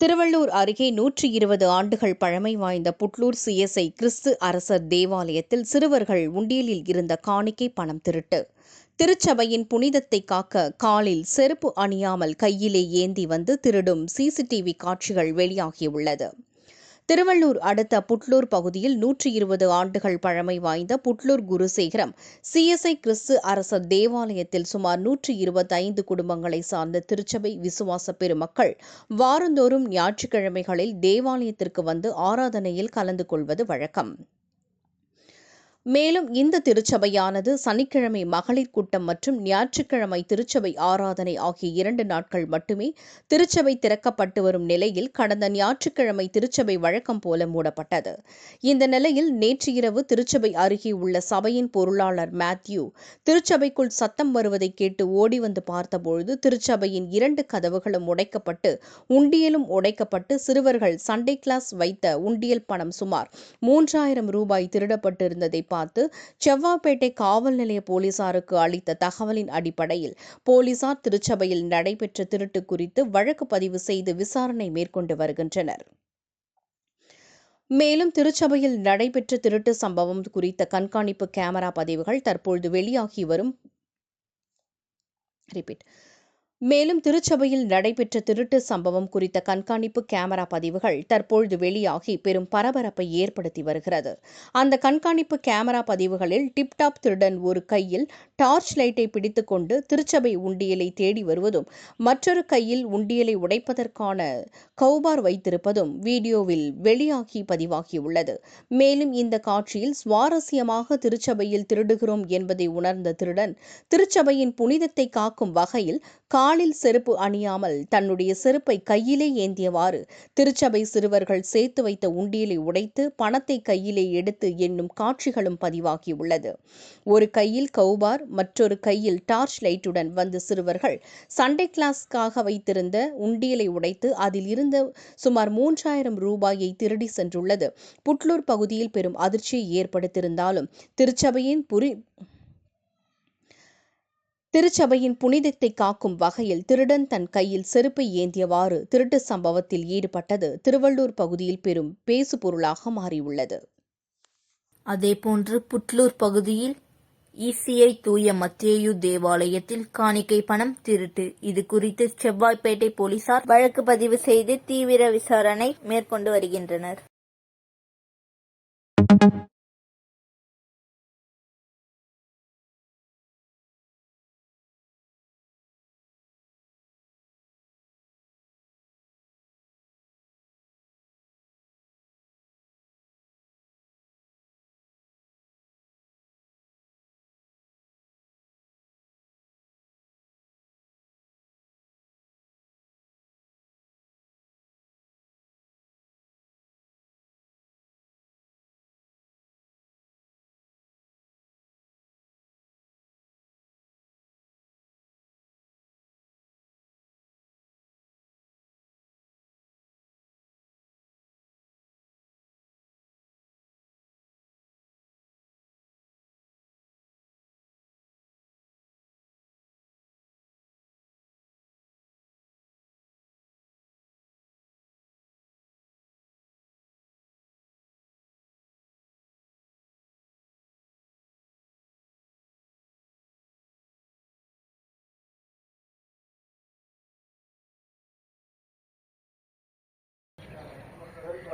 திருவள்ளூர் அருகே நூற்றி இருபது ஆண்டுகள் பழமை வாய்ந்த புட்லூர் சிஎஸ்ஐ கிறிஸ்து அரசர் தேவாலயத்தில் சிறுவர்கள் உண்டியலில் இருந்த காணிக்கை பணம் திருட்டு. திருச்சபையின் புனிதத்தை காக்க காலில் செருப்பு அணியாமல் கையிலே ஏந்தி வந்து திருடும் சிசிடிவி காட்சிகள் வெளியாகியுள்ளது. திருவள்ளூர் அடுத்த புட்லூர் பகுதியில் நூற்றி இருபது ஆண்டுகள் பழமை வாய்ந்த புட்லூர் குருசேகரம் சிஎஸ்ஐ கிறிஸ்து அரச தேவாலயத்தில் சுமார் நூற்றி இருபத்தைந்து குடும்பங்களை சார்ந்த திருச்சபை விசுவாச பெருமக்கள் வாரந்தோறும் ஞாயிற்றுக்கிழமைகளில் தேவாலயத்திற்கு வந்து ஆராதனையில் கலந்து கொள்வது வழக்கம். மேலும் இந்த திருச்சபையானது சனிக்கிழமை மகளிர் கூட்டம் மற்றும் ஞாயிற்றுக்கிழமை திருச்சபை ஆராதனை ஆகிய இரண்டு நாட்கள் மட்டுமே திருச்சபை திறக்கப்பட்டு வரும் நிலையில் கடந்த ஞாயிற்றுக்கிழமை திருச்சபை வழக்கம் போல மூடப்பட்டது. இந்த நிலையில் நேற்று இரவு திருச்சபை அருகே உள்ள சபையின் பொருளாளர் மேத்யூ திருச்சபைக்குள் சத்தம் வருவதை கேட்டு ஓடி வந்து பார்த்தபொழுது திருச்சபையின் இரண்டு கதவுகளும் உடைக்கப்பட்டு உண்டியலும் உடைக்கப்பட்டு சிறுவர்கள் சண்டே கிளாஸ் வைத்த உண்டியல் பணம் சுமார் மூன்றாயிரம் ரூபாய் திருடப்பட்டிருந்ததை பார்த்து பார்த்து செவ்வாப்பேட்டை காவல் நிலைய போலீசாருக்கு அளித்த தகவலின் அடிப்படையில் போலீசார் திருச்சபையில் நடைபெற்ற திருட்டு குறித்து வழக்கு பதிவு செய்து விசாரணை மேற்கொண்டு வருகின்றனர். மேலும் திருச்சபையில் நடைபெற்ற திருட்டு சம்பவம் குறித்த கண்காணிப்பு கேமரா பதிவுகள் தற்பொழுது வெளியாகி வரும். ரிப்பீட். மேலும் திருச்சபையில் நடைபெற்ற திருட்டு சம்பவம் குறித்த கண்காணிப்பு கேமரா பதிவுகள் தற்பொழுது வெளியாகி பெரும் பரபரப்பை ஏற்படுத்தி வருகிறது. அந்த கண்காணிப்பு கேமரா பதிவுகளில் டிப்டாப் திருடன் ஒரு கையில் டார்ச் லைட்டை பிடித்துக்கொண்டு திருச்சபை உண்டியலை தேடி வருவதும் மற்றொரு கையில் உண்டியலை உடைப்பதற்கான கௌபார் வைத்திருப்பதும் வீடியோவில் வெளியாகி பதிவாகியுள்ளது. மேலும் இந்த காட்சியில் சுவாரஸ்யமாக திருச்சபையில் திருடுகிறோம் என்பதை உணர்ந்த திருடன் திருச்சபையின் புனிதத்தை காக்கும் வகையில் காலில் செருப்பு அணியாமல் தன்னுடைய செருப்பை கையிலே ஏந்தியவாறு திருச்சபை சிறுவர்கள் சேர்த்து வைத்த உண்டியலை உடைத்து பணத்தை கையிலே எடுத்து என்னும் காட்சிகளும் பதிவாகியுள்ளது. ஒரு கையில் கௌபார் மற்றொரு கையில் டார்ச் லைட்டுடன் வந்த சிறுவர்கள் சண்டே கிளாஸ்க்காக வைத்திருந்த உண்டியலை உடைத்து அதில் இருந்த சுமார் மூன்றாயிரம் ரூபாயை திருடி சென்றுள்ளது. புட்லூர் பகுதியில் பெரும் அதிர்ச்சியை ஏற்படுத்தியிருந்தாலும் திருச்சபையின் புரி திருச்சபையின் புனிதத்தை காக்கும் வகையில் திருடன் தன் கையில் செருப்பை ஏந்தியவாறு திருட்டு சம்பவத்தில் ஈடுபட்டது திருவள்ளூர் பகுதியில் பெரும் பேசுபொருளாக மாறியுள்ளது. அதேபோன்று புட்லூர் பகுதியில் இசிஐ தூய மத்தேயு தேவாலயத்தில் காணிக்கை பணம் திருட்டு. இது குறித்து செவ்வாய்ப்பேட்டை போலீசார் வழக்கு பதிவு செய்து தீவிர விசாரணை மேற்கொண்டு வருகின்றனர்.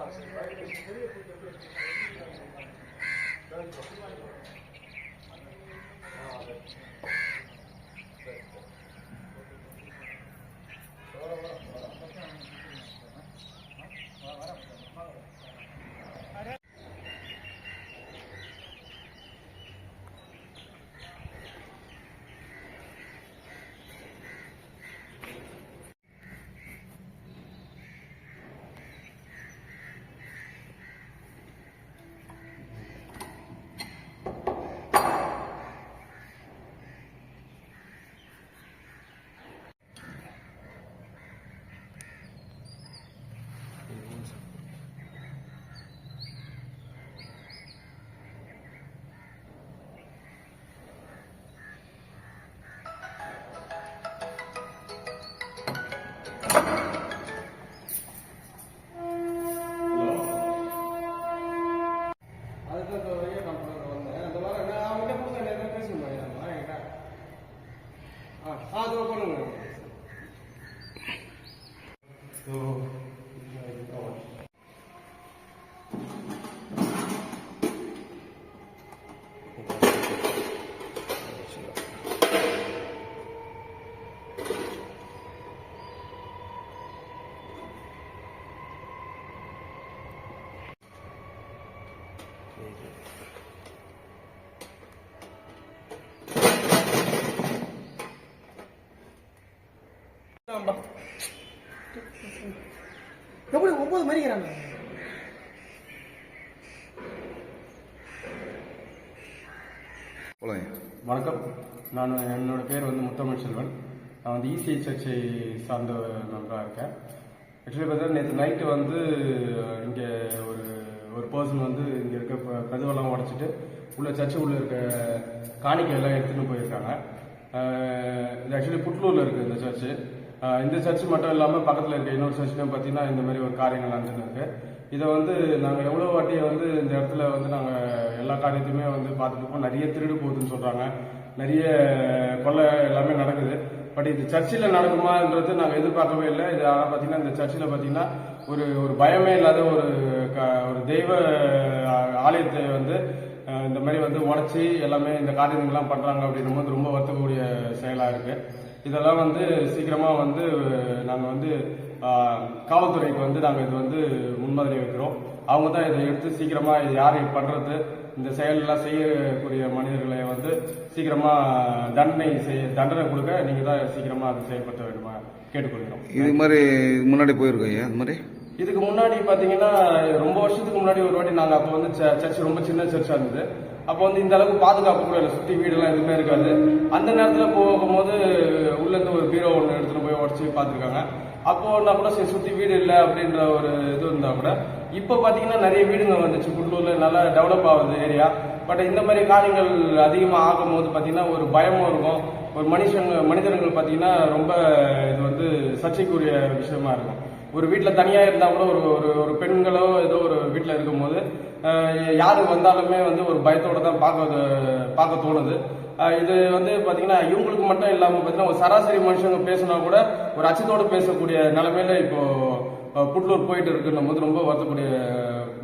Thank you. ஒன்பது மணிக்கிறாங்க வணக்கம். நான் என்னோட பேர் வந்து முத்தமிழ் செல்வன். நான் வந்து இசிஐ சர்ச்சை சார்ந்த மெம்பராக இருக்கேன். ஆக்சுவலி பார்த்தா நேற்று நைட்டு வந்து இங்கே ஒரு ஒரு பர்சன் வந்து இங்கே இருக்க கதவெல்லாம் உடைச்சிட்டு உள்ள சர்ச்சு உள்ள இருக்க காணிக்கை எல்லாம் எடுத்துன்னு போயிருக்காங்க. இது ஆக்சுவலி புட்லூரில் இருக்குது இந்த சர்ச்சு இந்த சர்ச் மட்டும் இல்லாமல் பக்கத்தில் இருக்க இன்னொரு சர்ச்லையும் பார்த்தீங்கன்னா இந்த மாதிரி ஒரு காரியங்கள் நடந்துன்னு இருக்கு. இதை வந்து நாங்கள் எவ்வளோ வாட்டி வந்து இந்த இடத்துல வந்து நாங்கள் எல்லா காரியத்தையுமே வந்து பார்த்துட்டு இருக்கோம். நிறைய திருடு போகுதுன்னு சொல்கிறாங்க நிறைய கொள்ளை எல்லாமே நடக்குது. பட் இது சர்ச்சில் நடக்குமான்றது நாங்கள் எதிர்பார்க்கவே இல்லை. இது ஆனால் பார்த்தீங்கன்னா இந்த சர்ச்சில் பார்த்தீங்கன்னா ஒரு ஒரு பயமே இல்லாத ஒரு க ஒரு தெய்வ ஆலயத்தை வந்து இந்த மாதிரி வந்து உடச்சி எல்லாமே இந்த காரியங்கள்லாம் பண்ணுறாங்க அப்படின்னும் போது ரொம்ப வருத்தக்கூடிய செயலாக இருக்குது இதெல்லாம் வந்து சீக்கிரமாக வந்து நாங்கள் வந்து காவல்துறைக்கு வந்து நாங்கள் இது வந்து முன்மாதிரி வைக்கிறோம். அவங்க தான் இதை எடுத்து சீக்கிரமாக இது யார் பண்ணுறது இந்த செயலெல்லாம் செய்யக்கூடிய மனிதர்களை வந்து சீக்கிரமாக தண்டனை செய்ய தண்டனை கொடுக்க நீங்கள் தான் சீக்கிரமாக அதை செயல்படுத்த வேண்டுமா கேட்டுக்கொள்கிறோம். இது மாதிரி முன்னாடி போயிருக்கோம் ஐயா இது மாதிரி? இதுக்கு முன்னாடி பாத்தீங்கன்னா ரொம்ப வருஷத்துக்கு முன்னாடி ஒரு வாட்டி நாங்க அப்போ வந்து சர்ச் ரொம்ப சின்ன சர்ச்சா இருந்தது. அப்போ வந்து இந்த அளவுக்கு பாதுகாப்பு கூட இல்லை சுத்தி வீடெல்லாம் எதுவுமே இருக்காது. அந்த நேரத்துல போகும்போது உள்ள இருந்து ஒரு பீரோ ஒன்று எடுத்துட்டு போய் உடச்சி பார்த்துருக்காங்க. அப்போ நான் கூட சரி சுத்தி வீடு இல்லை அப்படின்ற ஒரு இது இருந்தா கூட இப்போ பாத்தீங்கன்னா நிறைய வீடுங்க வந்துச்சு. குள்ளூர்ல நல்லா டெவலப் ஆகுது ஏரியா பட் இந்த மாதிரி காரியங்கள் அதிகமாக ஆகும்போது பார்த்தீங்கன்னா ஒரு பயமும் இருக்கும். ஒரு மனுஷங்க மனிதர்கள் பார்த்தீங்கன்னா ரொம்ப இது வந்து சர்ச்சைக்குரிய விஷயமா இருக்கும். ஒரு வீட்டில் தனியாக இருந்தால் கூட ஒரு ஒரு ஒரு பெண்களோ ஏதோ ஒரு வீட்டில் இருக்கும்போது யார் வந்தாலுமே வந்து ஒரு பயத்தோடு தான் பார்க்க பார்க்க தோணுது. இது வந்து பார்த்தீங்கன்னா இவங்களுக்கு மட்டும் இல்லாமல் பார்த்தீங்கன்னா ஒரு சராசரி மனுஷங்க பேசினா கூட ஒரு அச்சத்தோடு பேசக்கூடிய நிலைமையில இப்போ புட்லூர் போயிட்டு இருக்குன்னும் போது ரொம்ப வருத்தக்கூடிய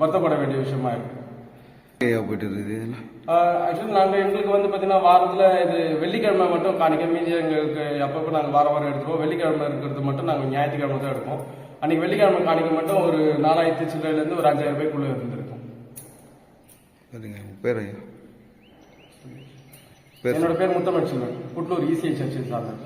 வருத்தப்பட வேண்டிய விஷயமா இருக்கு. போயிட்டு இருக்குது இதெல்லாம் ஆக்சுவலி நாங்கள் எங்களுக்கு வந்து பார்த்தீங்கன்னா வாரத்தில் இது வெள்ளிக்கிழமை மட்டும் காணிக்க மீதி எங்களுக்கு அப்பப்போ நாங்கள் வாரம் வாரம் எடுத்துருவோம் வெள்ளிக்கிழமை இருக்கிறது மட்டும் நாங்கள் ஞாயிற்றுக்கிழமை தான் எடுப்போம். அன்னைக்கு வெள்ளிக்கிழமை காணிக்க மட்டும் ஒரு நாலாயிரத்தி சில்லறையிலேருந்து ஒரு அஞ்சாயிரம் ரூபாய்க்குள்ளே இருந்திருக்கும். சரிங்க பேர் ஐயா? என்னோட பேர் முத்தமிழ் செல்வன். புட்லூர் இசிஐ சர்ச்சில் சார்ந்தேன்